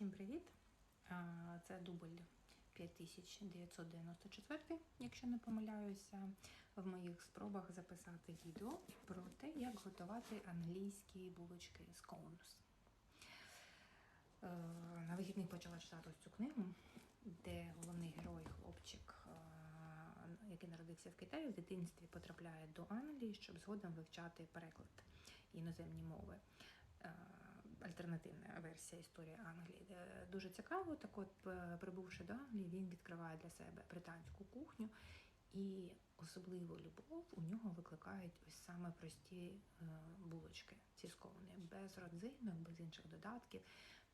Всім привіт! Це дубль 5994, якщо не помиляюся, в моїх спробах записати відео про те, як готувати англійські булочки з коунс. Е, На вихідних почала читати ось цю книгу, де головний герой, хлопчик, е, який народився в Китаї, в дитинстві потрапляє до Англії, щоб згодом вивчати переклад іноземні мови. Альтернативна версія історії Англії. Дуже цікаво. Так от, е, прибувши до Англії, він відкриває для себе британську кухню, і особливу любов у нього викликають ось саме прості е, булочки цісковні, без родзинок, без інших додатків,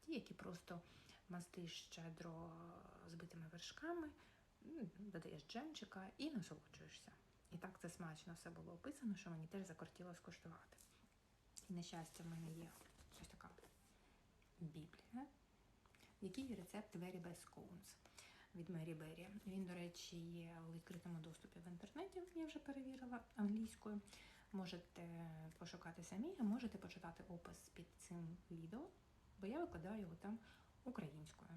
ті, які просто мастиш щедро збитими вершками, додаєш джемчика і насолоджуєшся. І так це смачно все було описано, що мені теж закортіло скуштувати. І на щастя, в мене є біблія, є рецепт Very Best Scones від Мері Беррі. Він, до речі, є у відкритому доступі в інтернеті, я вже перевірила англійською. Можете пошукати самі, а можете почитати опис під цим відео, бо я викладаю його там українською.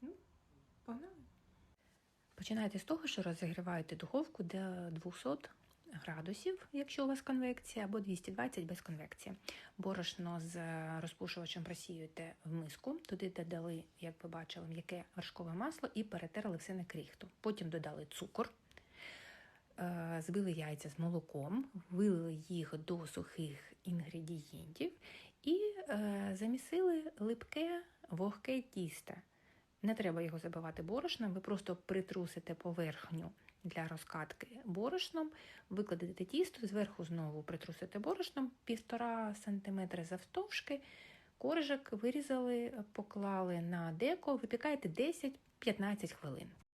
Ну, погнали! Починайте з того, що розігріваєте духовку до 200 градусів, якщо у вас конвекція, або 220 без конвекції. Борошно з розпушувачем просіюєте в миску, туди додали, як ви бачили, м'яке вершкове масло і перетерли все на кріхту. Потім додали цукор, е, збили яйця з молоком, вилили їх до сухих інгредієнтів і е, замісили липке вогке тісто. Не треба його забивати борошном, ви просто притрусите поверхню для розкатки борошном, викладете тісто, зверху знову притрусите борошном, 1,5 см завтовшки, коржик вирізали, поклали на деко, випікаєте 10-15 хвилин.